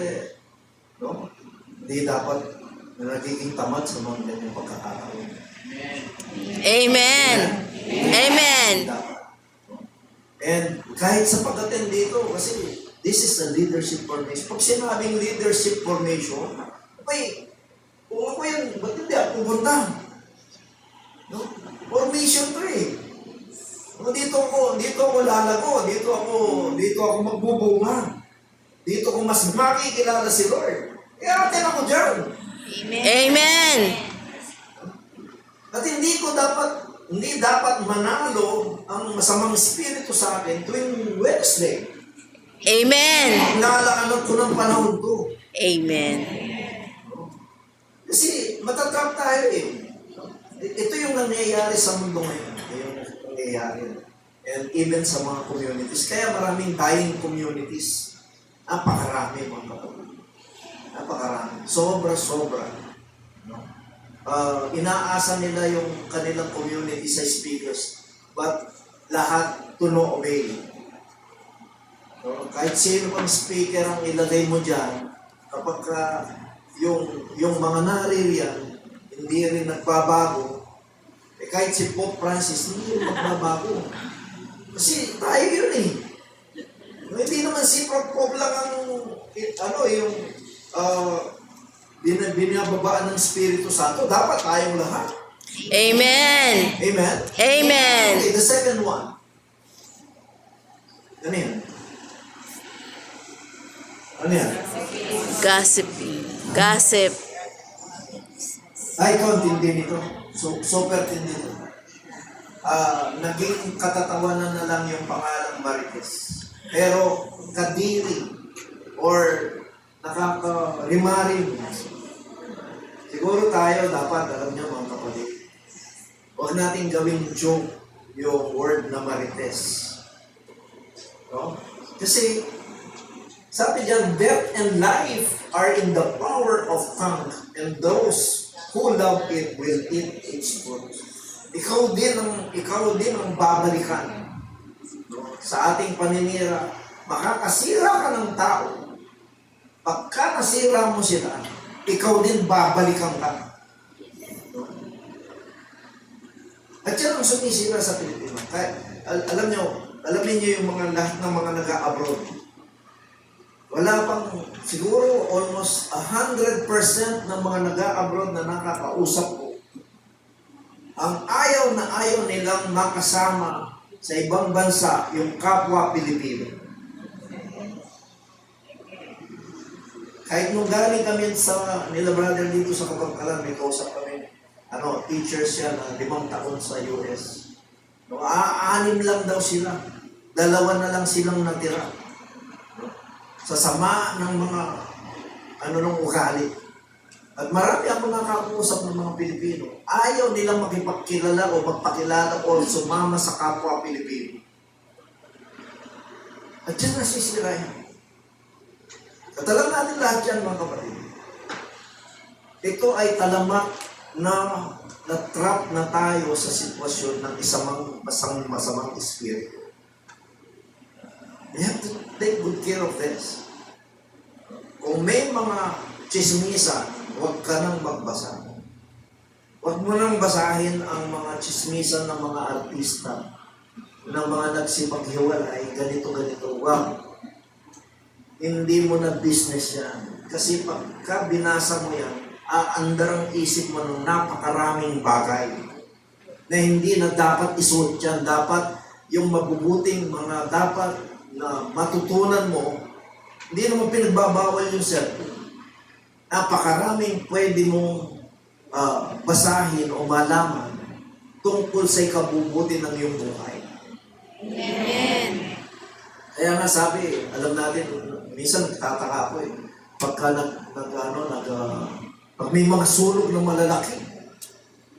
eh, no? Hindi dapat na nagiging tamad sa mga ganyang pagkakataon. Amen. Amen. Dapat. And kahit sa pag-attend dito, kasi this is a leadership formation. Pag sinabing leadership formation, okay, kung ako yan, ba't hindi ako pupunta? No? Formation to eh. No, dito ako, dito ako lalago, dito ako, dito ako magbubunga. Dito ko mas makikilala si Lord. Kaya atin ako dyan. Amen. At hindi ko dapat, hindi dapat manalo ang masamang espiritu sa akin tuwing Wednesday. Amen. Naalaanan ko ng panahon ko. Amen. Kasi matatrap tayo eh. Ito yung nangyayari sa mundo ngayon. Ito yung nangyayari. And even sa mga communities. Kaya maraming dying communities. Napakarami mga kapatid. Napakarami. Sobra-sobra. No? Uh, inaasa nila yung kanilang community sa speakers. But lahat to no obey. No? Kahit sino pang speaker ang ilagay mo dyan, kapag ka yung, yung mga naririyan, hindi rin nagbabago, eh kahit si Pope Francis, hindi rin magbabago. Kasi tayo yun eh. Hindi naman si Pope Pope lang ang, ano, yung, uh, bin, binababaan ng Espiritu Santo. Dapat tayong lahat. Amen. Amen? Amen. Okay, the second one. Ano yan? Ano yan? Gossip. Gossip. Ay, ikaw, ang tindi nito. So, super tindi nito. Ah, naging katatawanan na lang yung pangalang Marites. Pero, kadiri or nakaka-rimarin. Siguro tayo dapat, alam niyo mga kapatid, huwag natin gawing joke yung word na Marites. No? Kasi, sabi diyan, death and life are in the power of tongue, and those who love it will eat its fruit. Ikaw din ang ikaw din ang babalikan. Sa ating paninira, makakasira ka ng tao. Pagka nasira mo sila, ikaw din babalikan ka. At yan ang sumisira sa Pilipino. Kaya, al- alam nyo, alamin nyo yung mga lahat ng mga nag-abroad. Wala pang, siguro almost 100% ng mga nag-abroad na nakakausap ko. Ang ayaw na ayaw nilang makasama sa ibang bansa yung kapwa Pilipino. Kahit nung galing kami sa nila brother dito sa Kabangkalan, may kausap kami, ano, teachers siya na limang taon sa US. No, aanim lang daw sila. Dalawa na lang silang natira. No? Sa sama ng mga ano nung ugali. At marami ako nakakausap ng mga Pilipino. Ayaw nilang makipagkilala o magpakilala o sumama sa kapwa Pilipino. At dyan nasisira yan. At alam natin lahat yan mga kapatid. Ito ay talamak na na-trap na tayo sa sitwasyon ng isang masang masamang espiritu. We have to take good care of this. Kung may mga chismisa, huwag ka nang magbasa. Huwag mo nang basahin ang mga chismisa ng mga artista, ng mga nagsipaghiwalay, ganito, ganito. Huwag. Hindi mo na business yan. Kasi pagka binasa mo yan, aandar ang isip mo ng napakaraming bagay na hindi na dapat isuot yan. Dapat yung mabubuting mga dapat na matutunan mo, hindi naman pinagbabawal yung cellphone. Napakaraming pwede mong ah, basahin o malaman tungkol sa ikabubuti ng iyong buhay. Kaya nga sabi, alam natin, minsan nagtataka ako eh, pagka nag, nag ano, nag, ah, pag may mga sulog ng malalaki,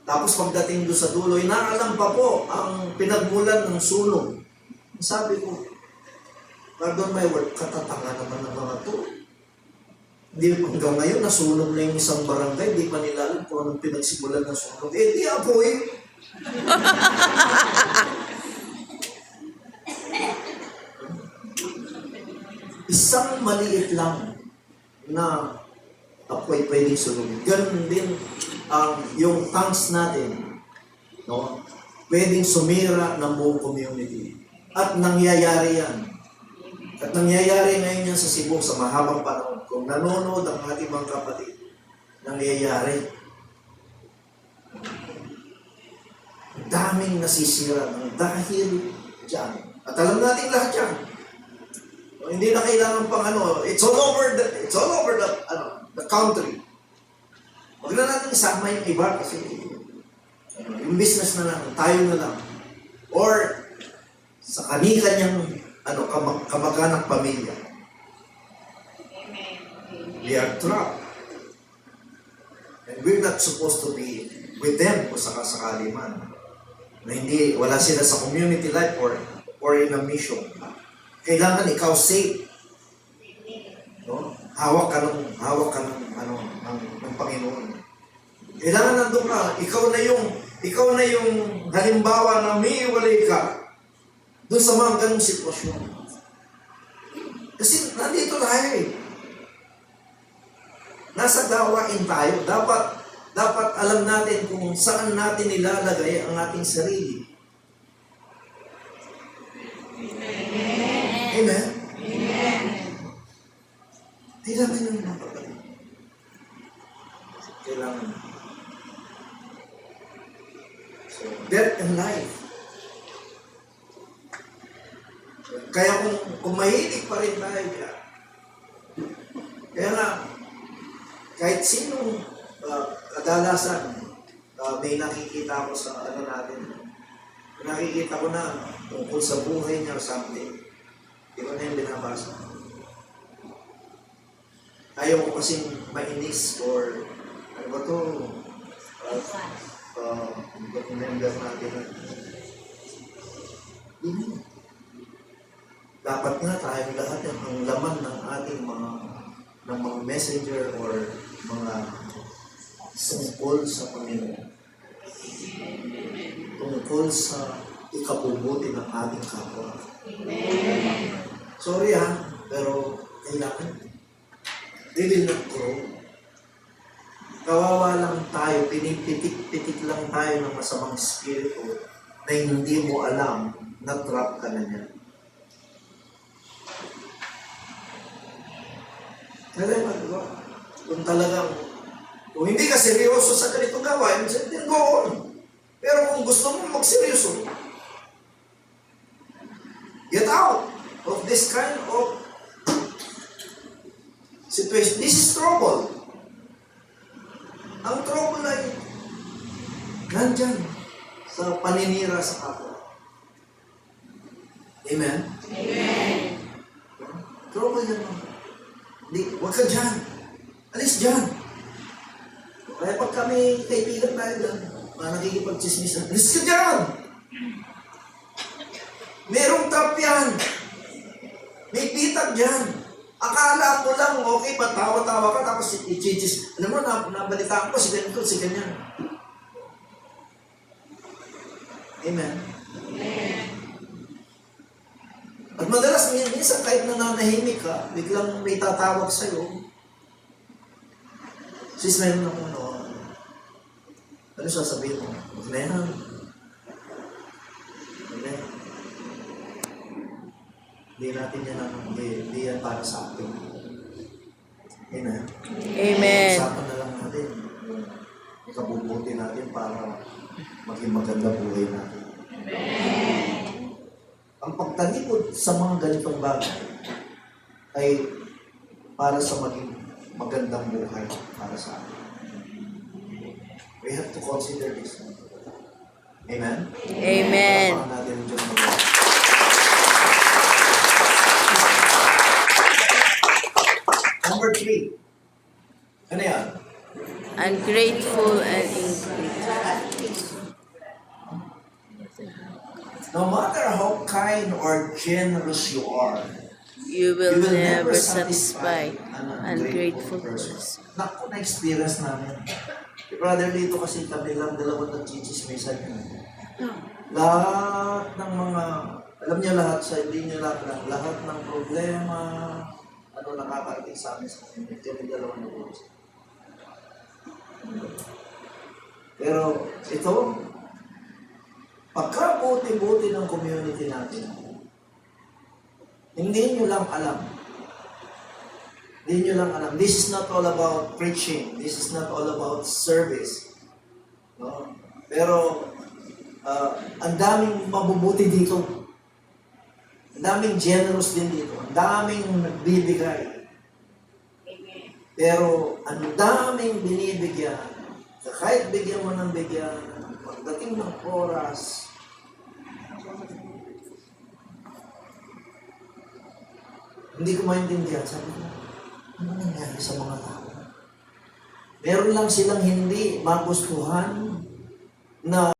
tapos pagdating doon sa dulo, inaalam pa po ang pinagmulan ng sunog. Sabi ko, pardon my word, katatanga naman ng mga to. Hindi hanggang ngayon, nasunog na yung isang barangay, di pa nila alam kung anong pinagsimulan ng sunog. Eh, di apoy. Isang maliit lang na apoy pwedeng sunugin. Ganun din ang yung tongues natin, no? Pwedeng sumira ng buong community. At nangyayari yan. At nangyayari ngayon yan sa Cebu sa mahabang panahon. Kung nanonood ang ating mga kapatid, nangyayari. Daming nasisira ng dahil dyan. At alam natin lahat yan. O, Hindi na kailangan pang ano, it's all over the, it's all over the, ano, the country. Huwag na natin isama yung iba kasi yung business na lang, tayo na lang. Or sa kani-kanyang ano, kamag kamag-anak pamilya. We are trapped. And we're not supposed to be with them kung sakasakali man. Na hindi, wala sila sa community life or, or in a mission. Kailangan ikaw safe. No? Hawak ka ng, hawak ka ng, ano, ng, ng Panginoon. Kailangan nandun ka. Ikaw na yung, ikaw na yung halimbawa na may walay ka doon sa mga ganong sitwasyon. Kasi nandito tayo eh. Nasa gawain tayo. Dapat, dapat alam natin kung saan natin ilalagay ang ating sarili. Amen? Kailangan yun mga kapatid. Kailangan. So, death and life. Kaya kung, mahilig pa rin tayo dyan, kaya nga, kahit sino uh, kadalasan, uh, may nakikita ko sa ano natin, nakikita ko na tungkol sa buhay niya or something. Di ko na yung binabasa. Ayaw ko kasing mainis or ano ba to? Uh, uh, ba't remember natin na hindi. Dapat nga tayo lahat yung ang laman ng ating mga ng mga messenger or mga tungkol sa Panginoon. Tungkol sa ikabubuti ng ating kapwa. Sorry ha, pero kailangan. They will not grow. Kawawa lang tayo, pinipitik-pitik lang tayo ng masamang spirito na hindi mo alam na trap ka na niya. Kaya magawa. Kung talagang, kung hindi ka seryoso sa ganitong gawain, then go on. Pero kung gusto mo magseryoso, get out of this kind of situation. This is trouble. Ang trouble ay nandyan sa paninira sa kapwa. Amen? Amen. Trouble yan mga hindi, huwag ka dyan. Alis dyan. Kaya pag kami kaibigan tayo dyan, mga nakikipag-chismisan, alis ka dyan! Merong trap yan. May pitag dyan. Akala mo lang, okay, patawa-tawa ka, tapos i-chis. Alam mo, na, nabalitaan ko si ganito, si ganyan. Amen. At madalas, min- minsan kahit nananahimik ka, biglang may tatawag sa'yo. Sis, meron akong ano. Ano sasabihin mo? Huwag na yan. Huwag na yan. Hindi natin yan ano, hindi, hindi yan para sa atin. Amen. Amen. Usapan na lang natin ikabubuti natin para maging maganda buhay natin. Ang pagtalikod sa mga ganitong bagay ay para sa maging magandang buhay para sa atin. We have to consider this. Amen? Amen. Mag- Number three. Ano yan? Ungrateful and ingrateful. No matter how kind or generous you are, You will never satisfy an ungrateful person. Naku, na-experience namin. Si brother dito kasi kami lang dalawang nagchichismisan yun. Lahat ng mga, alam niya lahat sa hindi niya lahat lang, lahat ng problema, ano nakakarating sa amin sa community. Kami dalawa na po. Pero ito, pagkabuti-buti ng community natin, hindi nyo lang alam. Hindi nyo lang alam. This is not all about preaching. This is not all about service. No? Pero, ah, ang daming mabubuti dito. Ang daming generous din dito. Ang daming nagbibigay. Pero, ang daming binibigyan. Kahit bigyan mo ng bigyan, pagdating ng oras, hindi ko maintindihan. Sabi ko, ano nangyari sa mga tao? Meron lang silang hindi magustuhan na